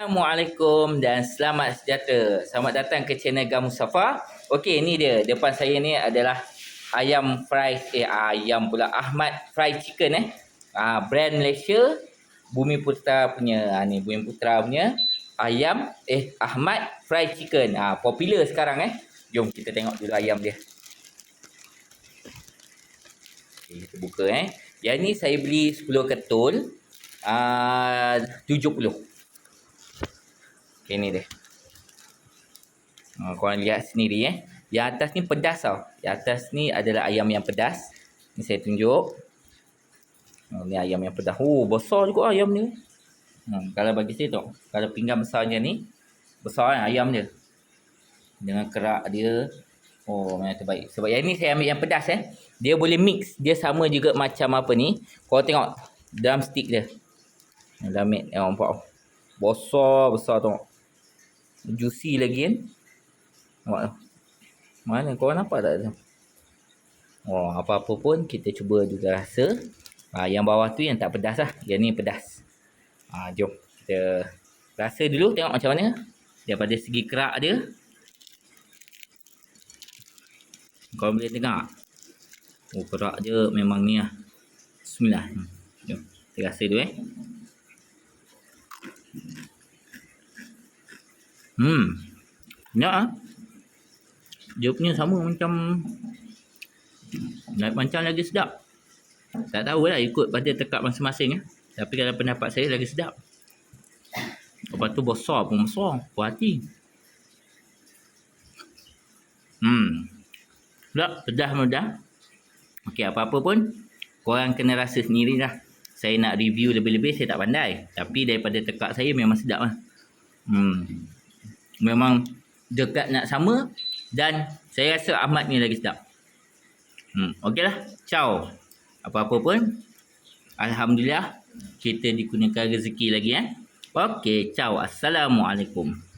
Assalamualaikum dan selamat sejahtera. Selamat datang ke channel Gam Mustafa. Okey, ini dia. Depan saya ni adalah ayam fried eh ayam pula Ahmad fried chicken eh. Ah brand Malaysia Bumi Putra punya. Ah ni Bumi Putra punya ayam eh Ahmad fried chicken. Ah popular sekarang eh. Jom kita tengok dulu ayam dia. Okay, kita buka eh. Yang ni saya beli 10 ketul. Ah 70. Okay, ni dia. Ha, korang lihat sendiri eh. Yang atas ni pedas tau. Yang atas ni adalah ayam yang pedas. Ni saya tunjuk. Oh, ni ayam yang pedas. Oh, besar juga ayam ni. Hmm, kalau bagi saya tu. Kalau pinggan besarnya ni. Besar kan ayam dia. Dengan kerak dia. Oh, memang terbaik. Sebab yang ni saya ambil yang pedas eh. Dia boleh mix. Dia sama juga macam apa ni. Korang tengok. Drumstick dia. Dah ambil. Eh, nampak. Besar, besar tengok juicy lagi kan? Nampak mana? Korang nampak tak tu? Oh apa-apa pun kita cuba juga rasa. Ha, yang bawah tu yang tak pedas lah. Yang ni pedas. Ha, jom kita rasa dulu tengok macam mana. Daripada segi kerak dia. Korang boleh dengar oh kerak dia memang ni lah. Bismillah. Jom. Kita rasa dulu eh Hmm. Ya. Dia punya sama macam naik pancang lagi sedap. Tak tahu lah ikut pada tekak masing-masing ya. Tapi kalau pendapat saya lagi sedap. Lepas tu besar pun besar. Puas hati. Hmm. Tak, pedas mudah. Okey, apa-apa pun. Korang kena rasa sendiri lah. Saya nak review lebih-lebih, saya tak pandai. Tapi daripada tekak saya memang sedap lah. Hmm memang dekat nak sama dan saya rasa Ahmad ni lagi sedap. Hmm, okeylah. Ciao. Apa-apa pun alhamdulillah kita dikurniakan rezeki lagi eh. Okey, ciao. Assalamualaikum.